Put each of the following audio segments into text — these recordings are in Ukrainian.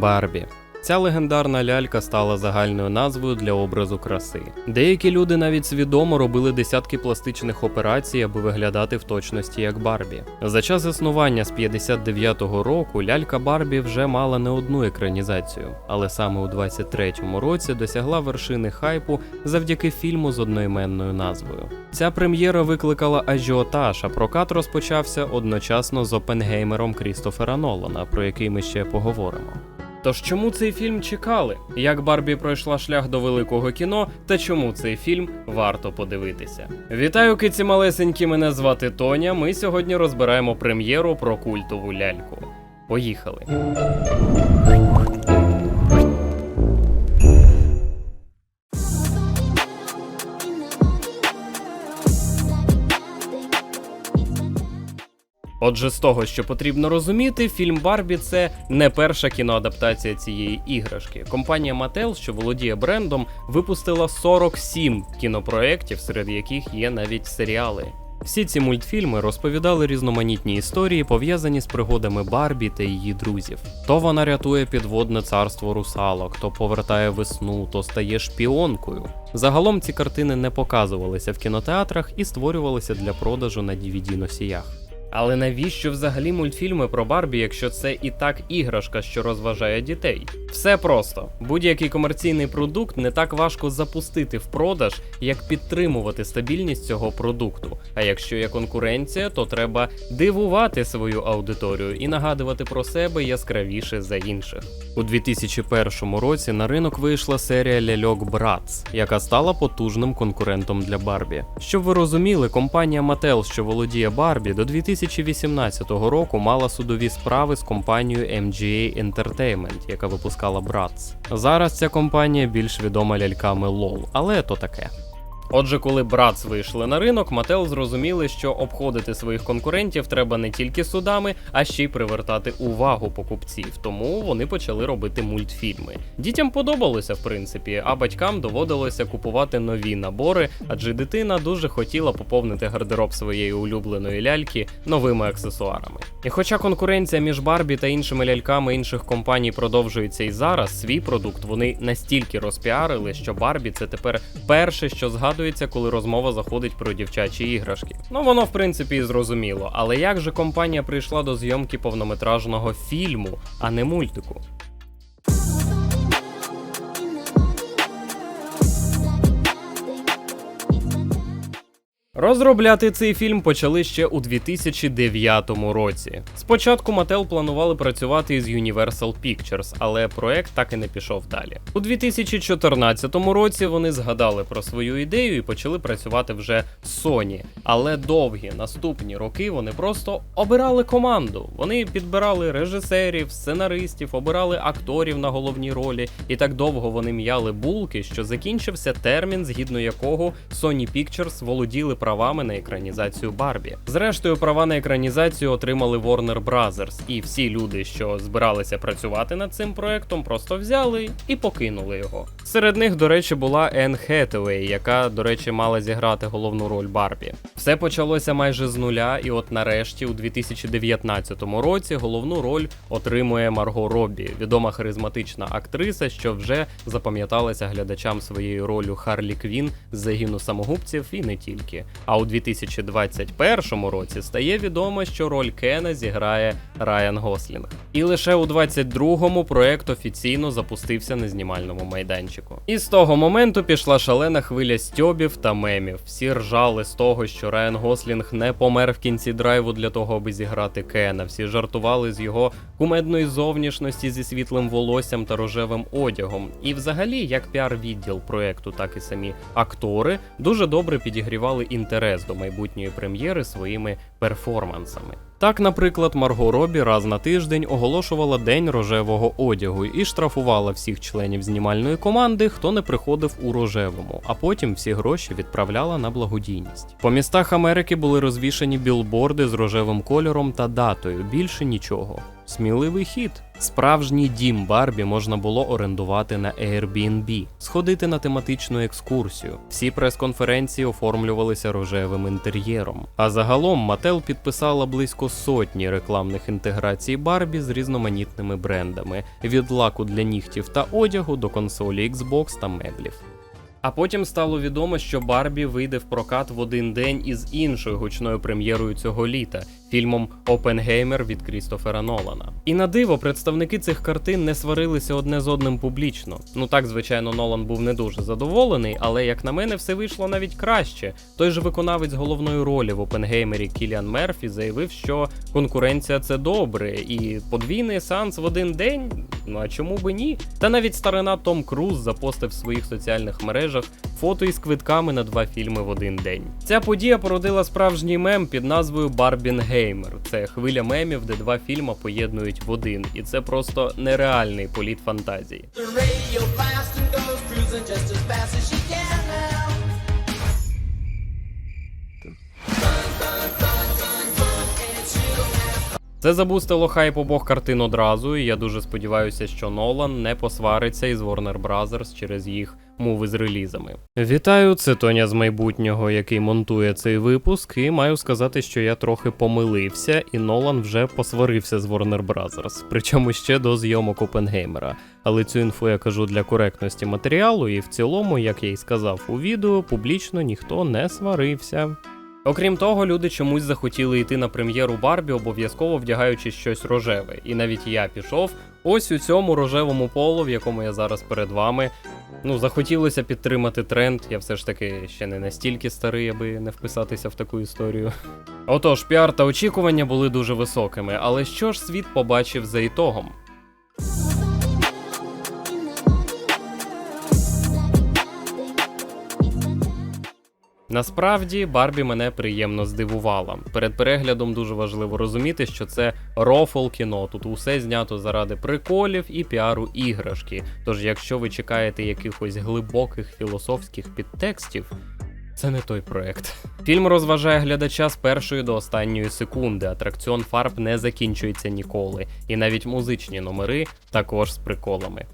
Барбі. Ця легендарна лялька стала загальною назвою для образу краси. Деякі люди навіть свідомо робили десятки пластичних операцій, аби виглядати в точності як Барбі. За час існування з 59-го року лялька Барбі вже мала не одну екранізацію, але саме у 23-му році досягла вершини хайпу завдяки фільму з одноіменною назвою. Ця прем'єра викликала ажіотаж, а прокат розпочався одночасно з Опенгеймером Крістофера Нолана, про який ми ще поговоримо. Тож чому цей фільм чекали? Як Барбі пройшла шлях до великого кіно, та чому цей фільм варто подивитися? Вітаю, киці малесенькі, мене звати Тоня. Ми сьогодні розбираємо прем'єру про культову ляльку. Поїхали. Отже, з того, що потрібно розуміти, фільм Барбі це не перша кіноадаптація цієї іграшки. Компанія Mattel, що володіє брендом, випустила 47 кінопроєктів, серед яких є навіть серіали. Всі ці мультфільми розповідали різноманітні історії, пов'язані з пригодами Барбі та її друзів. То вона рятує підводне царство русалок, то повертає весну, то стає шпіонкою. Загалом ці картини не показувалися в кінотеатрах і створювалися для продажу на dvd носіях але навіщо взагалі мультфільми про Барбі, якщо це і так іграшка, що розважає дітей? Все просто будь-який комерційний продукт не так важко запустити в продаж, як підтримувати стабільність цього продукту. А якщо є конкуренція, то треба дивувати свою аудиторію і нагадувати про себе яскравіше за інших. У 2001 році на ринок вийшла серія ляльок Братс, яка стала потужним конкурентом для Барбі. Щоб ви розуміли, компанія Mattel, що володіє Барбі, до 2018 року мала судові справи з компанією MGA Entertainment, яка випускала Bratz. Зараз ця компанія більш відома ляльками LOL, але то таке. Отже, коли Bratz вийшли на ринок, Mattel зрозуміли, що обходити своїх конкурентів треба не тільки судами, а ще й привертати увагу покупців. Тому вони почали робити мультфільми. Дітям подобалося, в принципі, а батькам доводилося купувати нові набори, адже дитина дуже хотіла поповнити гардероб своєї улюбленої ляльки новими аксесуарами. І хоча конкуренція між Барбі та іншими ляльками інших компаній продовжується і зараз, свій продукт вони настільки розпіарили, що Барбі це тепер перше, що згадується, коли розмова заходить про дівчачі іграшки. Ну воно в принципі і зрозуміло. Але як же компанія прийшла до зйомки повнометражного фільму, а не мультику? Розробляти цей фільм почали ще у 2009 році. Спочатку Mattel планували працювати із Universal Pictures, але проект так і не пішов далі. У 2014 році вони згадали про свою ідею і почали працювати вже з Sony. Але довгі наступні роки вони просто обирали команду. Вони підбирали режисерів, сценаристів, обирали акторів на головні ролі, і так довго вони м'яли булки, що закінчився термін, згідно якого Sony Pictures володіли правами на екранізацію Барбі. Зрештою, права на екранізацію отримали Warner Brothers, і всі люди, що збиралися працювати над цим проектом, просто взяли і покинули його. Серед них, до речі, була Енн Хетевей, яка, до речі, мала зіграти головну роль Барбі. Все почалося майже з нуля, і от нарешті, у 2019 році, головну роль отримує Марго Роббі, відома харизматична актриса, що вже запам'яталася глядачам своєю ролью Харлі Квін з загину самогубців і не тільки. А у 2021 році стає відомо, що роль Кена зіграє Райан Гослінг. І лише у 22-му проект офіційно запустився на знімальному майданчику. І з того моменту пішла шалена хвиля стьобів та мемів. Всі ржали з того, що Райан Гослінг не помер в кінці драйву для того, аби зіграти Кена. Всі жартували з його кумедної зовнішності зі світлим волоссям та рожевим одягом. І взагалі, як піар-відділ проекту, так і самі актори дуже добре підігрівали інтерес до майбутньої прем'єри своїми перформансами. Так, наприклад, Марго Робі раз на тиждень оголошувала день рожевого одягу і штрафувала всіх членів знімальної команди, хто не приходив у рожевому, а потім всі гроші відправляла на благодійність. По містах Америки були розвішані білборди з рожевим кольором та датою, більше нічого. Сміливий хід. Справжній дім Барбі можна було орендувати на Airbnb, сходити на тематичну екскурсію. Всі прес-конференції оформлювалися рожевим інтер'єром. А загалом Мател підписала близько сотні рекламних інтеграцій Барбі з різноманітними брендами: від лаку для нігтів та одягу до консолі Xbox та меблів. А потім стало відомо, що Барбі вийде в прокат в один день із іншою гучною прем'єрою цього літа фільмом Опенгеймер від Крістофера Нолана. І на диво, представники цих картин не сварилися одне з одним публічно. Ну так, звичайно, Нолан був не дуже задоволений, але як на мене, все вийшло навіть краще. Той же виконавець головної ролі в Опенгеймері Кіліан Мерфі заявив, що конкуренція це добре, і подвійний сеанс в один день. Ну а чому би ні? Та навіть старина Том Круз запостив в своїх соціальних мережах фото із квитками на два фільми в один день. Ця подія породила справжній мем під назвою Барбінгеймер. Це хвиля мемів, де два фільми поєднують в один, і це просто нереальний політ фантазії. Це забустило хайп обох картин одразу, і я дуже сподіваюся, що Нолан не посвариться із Warner Brothers через їх мови з релізами. Вітаю, це Тоня з майбутнього, який монтує цей випуск, і маю сказати, що я трохи помилився, і Нолан вже посварився з Warner Brothers, причому ще до зйомок Опенгеймера. Але цю інфу я кажу для коректності матеріалу, і в цілому, як я й сказав у відео, публічно ніхто не сварився. Окрім того, люди чомусь захотіли йти на прем'єру Барбі, обов'язково вдягаючи щось рожеве. І навіть я пішов ось у цьому рожевому полу, в якому я зараз перед вами. Ну, захотілося підтримати тренд. Я все ж таки ще не настільки старий, аби не вписатися в таку історію. Отож, піар та очікування були дуже високими, але що ж світ побачив за ітогом? Насправді Барбі мене приємно здивувала. Перед переглядом дуже важливо розуміти, що це рофл кіно. Тут усе знято заради приколів і піару іграшки. Тож, якщо ви чекаєте якихось глибоких філософських підтекстів, це не той проект. Фільм розважає глядача з першої до останньої секунди. Атракціон фарб не закінчується ніколи, і навіть музичні номери також з приколами.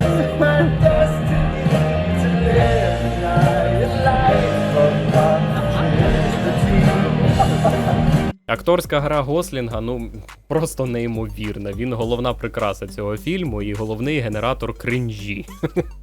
Акторська гра Гослінга ну просто неймовірна. Він головна прикраса цього фільму і головний генератор кринжі.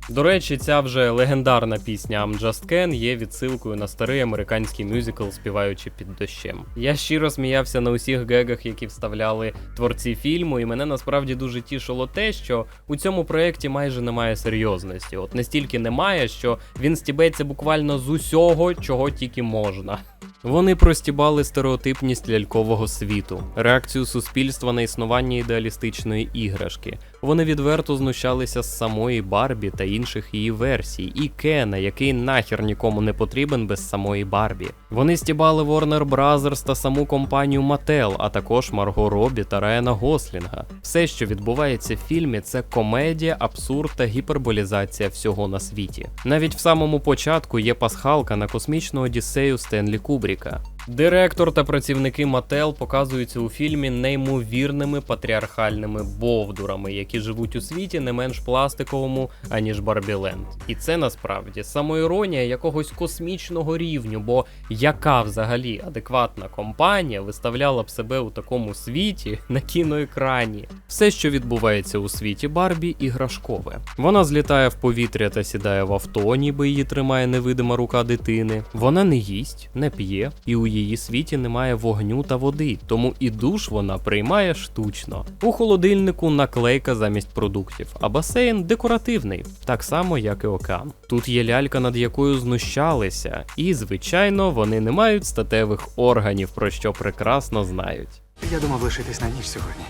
До речі, ця вже легендарна пісня I'm Just Ken є відсилкою на старий американський мюзикл, співаючи під дощем. Я щиро сміявся на усіх гегах, які вставляли творці фільму, і мене насправді дуже тішило те, що у цьому проєкті майже немає серйозності. От настільки немає, що він стібеться буквально з усього, чого тільки можна. Вони простібали стереотипність лялькового світу, реакцію суспільства на існування ідеалістичної іграшки. Вони відверто знущалися з самої Барбі та інших її версій, і Кена, який нахер нікому не потрібен без самої Барбі. Вони стібали Warner Brothers та саму компанію Mattel, а також Марго Робі та Райана Гослінга. Все, що відбувається в фільмі, це комедія, абсурд та гіперболізація всього на світі. Навіть в самому початку є пасхалка на космічну одіссею Стенлі Кубріка. Директор та працівники Мател показуються у фільмі неймовірними патріархальними бовдурами, які живуть у світі не менш пластиковому, аніж Барбіленд. І це насправді самоіронія якогось космічного рівню, бо яка взагалі адекватна компанія виставляла б себе у такому світі на кіноекрані? Все, що відбувається у світі Барбі, іграшкове. Вона злітає в повітря та сідає в авто, ніби її тримає невидима рука дитини. Вона не їсть, не п'є, і у її світі немає вогню та води, тому і душ вона приймає штучно. У холодильнику наклейка замість продуктів, а басейн декоративний, так само як і океан. Тут є лялька, над якою знущалися, і, звичайно, вони не мають статевих органів, про що прекрасно знають. Я думав лишитись на ніч сьогодні.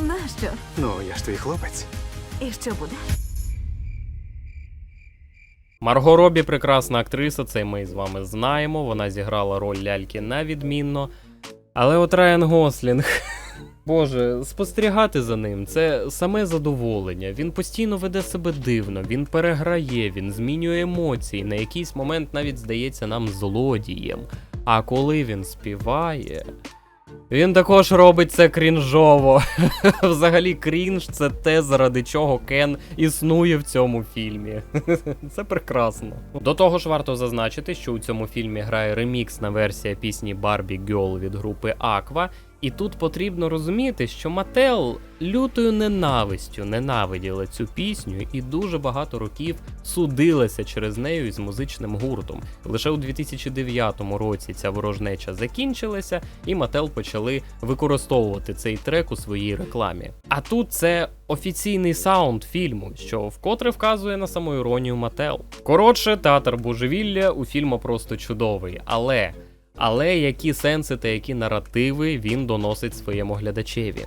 Нащо? Ну, я ж твій хлопець. І що буде? Марго Робі прекрасна актриса, це ми з вами знаємо. Вона зіграла роль ляльки на відмінно. Але от Райан Гослінг. Боже, спостерігати за ним це саме задоволення. Він постійно веде себе дивно, він переграє, він змінює емоції. На якийсь момент навіть здається нам злодієм. А коли він співає. Він також робить це крінжово. Взагалі, крінж це те, заради чого Кен існує в цьому фільмі. Це прекрасно. До того ж, варто зазначити, що у цьому фільмі грає реміксна версія пісні Barbie Girl від групи Aqua. І тут потрібно розуміти, що Мател лютою ненавистю ненавиділа цю пісню і дуже багато років судилася через нею із музичним гуртом. Лише у 2009 році ця ворожнеча закінчилася, і Мател почали використовувати цей трек у своїй рекламі. А тут це офіційний саунд фільму, що вкотре вказує на самоіронію Мател. Коротше, театр божевілля у фільму просто чудовий, але. Але які сенси та які наративи він доносить своєму глядачеві?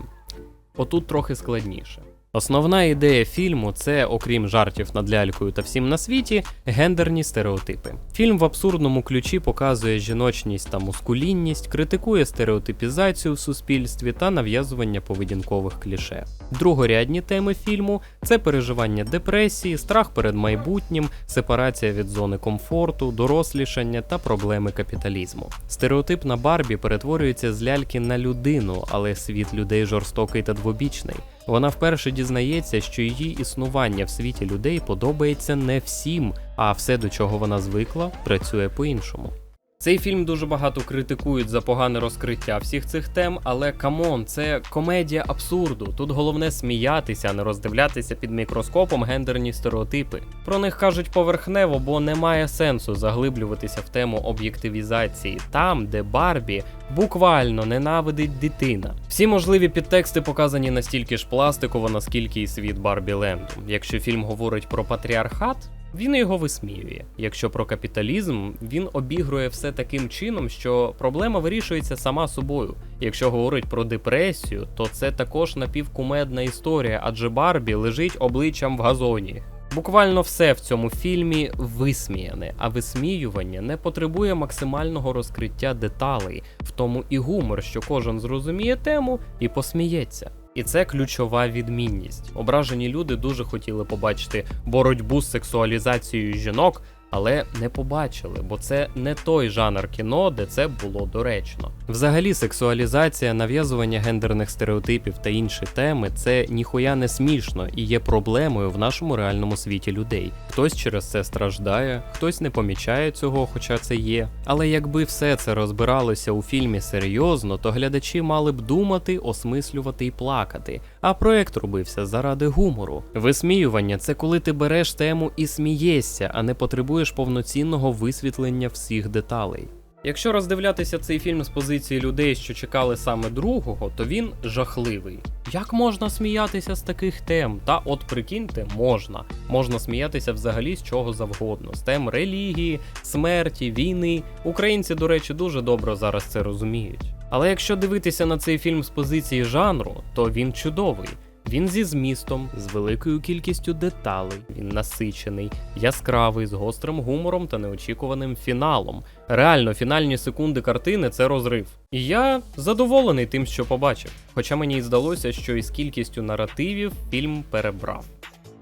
Отут трохи складніше. Основна ідея фільму це, окрім жартів над лялькою та всім на світі, гендерні стереотипи. Фільм в абсурдному ключі показує жіночність та мускулінність, критикує стереотипізацію в суспільстві та нав'язування поведінкових кліше. Другорядні теми фільму це переживання депресії, страх перед майбутнім, сепарація від зони комфорту, дорослішання та проблеми капіталізму. Стереотип на Барбі перетворюється з ляльки на людину, але світ людей жорстокий та двобічний. Вона вперше дізнається, що її існування в світі людей подобається не всім, а все, до чого вона звикла, працює по-іншому. Цей фільм дуже багато критикують за погане розкриття всіх цих тем, але камон, це комедія абсурду. Тут головне сміятися, а не роздивлятися під мікроскопом гендерні стереотипи. Про них кажуть поверхнево, бо немає сенсу заглиблюватися в тему об'єктивізації, там, де Барбі буквально ненавидить дитина. Всі можливі підтексти показані настільки ж пластиково, наскільки і світ Барбі Ленду. Якщо фільм говорить про патріархат. Він його висміює. Якщо про капіталізм, він обігрує все таким чином, що проблема вирішується сама собою. Якщо говорить про депресію, то це також напівкумедна історія, адже Барбі лежить обличчям в газоні. Буквально все в цьому фільмі висміяне, а висміювання не потребує максимального розкриття деталей, в тому і гумор, що кожен зрозуміє тему і посміється. І це ключова відмінність. Ображені люди дуже хотіли побачити боротьбу з сексуалізацією жінок, але не побачили, бо це не той жанр кіно, де це було доречно. Взагалі, сексуалізація, нав'язування гендерних стереотипів та інші теми це ніхуя не смішно і є проблемою в нашому реальному світі людей. Хтось через це страждає, хтось не помічає цього, хоча це є. Але якби все це розбиралося у фільмі серйозно, то глядачі мали б думати, осмислювати і плакати. А проект робився заради гумору. Висміювання це коли ти береш тему і смієшся, а не потребуєш повноцінного висвітлення всіх деталей. Якщо роздивлятися цей фільм з позиції людей, що чекали саме другого, то він жахливий. Як можна сміятися з таких тем? Та от прикиньте, можна. Можна сміятися взагалі з чого завгодно, з тем релігії, смерті, війни. Українці, до речі, дуже добре зараз це розуміють. Але якщо дивитися на цей фільм з позиції жанру, то він чудовий. Він зі змістом, з великою кількістю деталей, він насичений, яскравий, з гострим гумором та неочікуваним фіналом. Реально, фінальні секунди картини це розрив. І я задоволений тим, що побачив. Хоча мені й здалося, що із кількістю наративів фільм перебрав.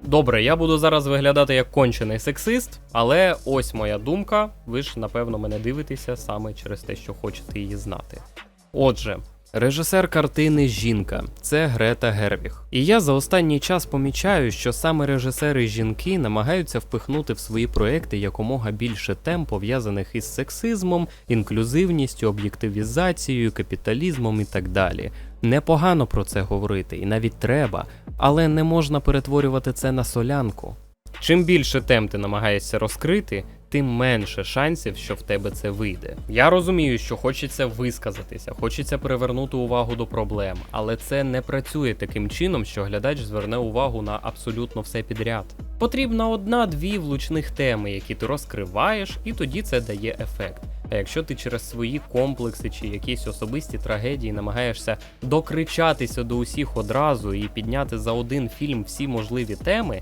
Добре, я буду зараз виглядати як кончений сексист, але ось моя думка. Ви ж напевно мене дивитеся саме через те, що хочете її знати. Отже, режисер картини Жінка це Грета Гервіг. І я за останній час помічаю, що саме режисери жінки намагаються впихнути в свої проекти якомога більше тем, пов'язаних із сексизмом, інклюзивністю, об'єктивізацією, капіталізмом і так далі. Непогано про це говорити, і навіть треба, але не можна перетворювати це на солянку. Чим більше тем ти намагаєшся розкрити, тим менше шансів, що в тебе це вийде. Я розумію, що хочеться висказатися, хочеться привернути увагу до проблем, але це не працює таким чином, що глядач зверне увагу на абсолютно все підряд. Потрібна одна-дві влучних теми, які ти розкриваєш, і тоді це дає ефект. А якщо ти через свої комплекси чи якісь особисті трагедії намагаєшся докричатися до усіх одразу і підняти за один фільм всі можливі теми,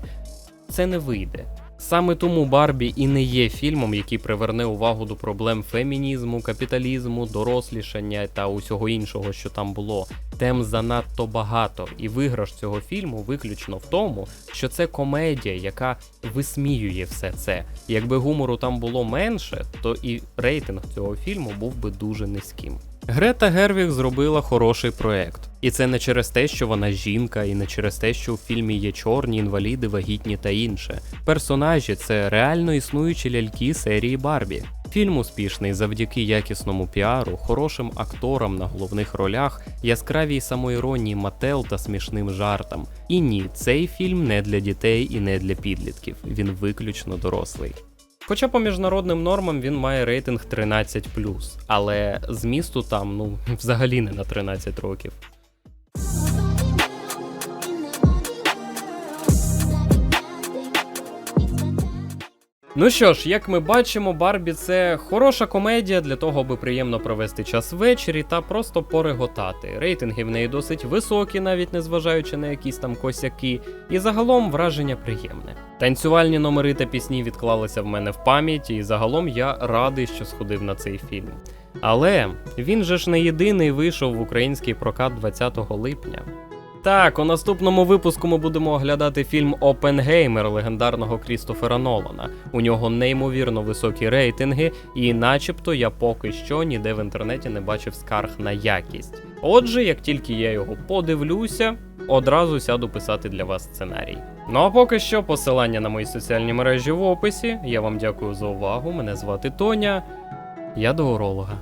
це не вийде. Саме тому Барбі і не є фільмом, який приверне увагу до проблем фемінізму, капіталізму, дорослішання та усього іншого, що там було. Тем занадто багато, і виграш цього фільму виключно в тому, що це комедія, яка висміює все це. Якби гумору там було менше, то і рейтинг цього фільму був би дуже низьким. Грета Гервіг зробила хороший проект. І це не через те, що вона жінка, і не через те, що у фільмі є чорні, інваліди, вагітні та інше. Персонажі це реально існуючі ляльки серії Барбі. Фільм успішний завдяки якісному піару, хорошим акторам на головних ролях, яскравій самоіронії Мател та смішним жартам. І ні, цей фільм не для дітей і не для підлітків. Він виключно дорослий. Хоча по міжнародним нормам він має рейтинг 13, але змісту там ну взагалі не на 13 років. Ну що ж, як ми бачимо, Барбі це хороша комедія для того, аби приємно провести час ввечері та просто пореготати. Рейтинги в неї досить високі, навіть незважаючи на якісь там косяки, і загалом враження приємне. Танцювальні номери та пісні відклалися в мене в пам'яті, і загалом я радий, що сходив на цей фільм. Але він же ж не єдиний вийшов в український прокат 20 липня. Так, у наступному випуску ми будемо оглядати фільм Опенгеймер легендарного Крістофера Нолана. У нього неймовірно високі рейтинги, і начебто я поки що ніде в інтернеті не бачив скарг на якість. Отже, як тільки я його подивлюся, одразу сяду писати для вас сценарій. Ну а поки що посилання на мої соціальні мережі в описі. Я вам дякую за увагу. Мене звати Тоня. Я до уролога.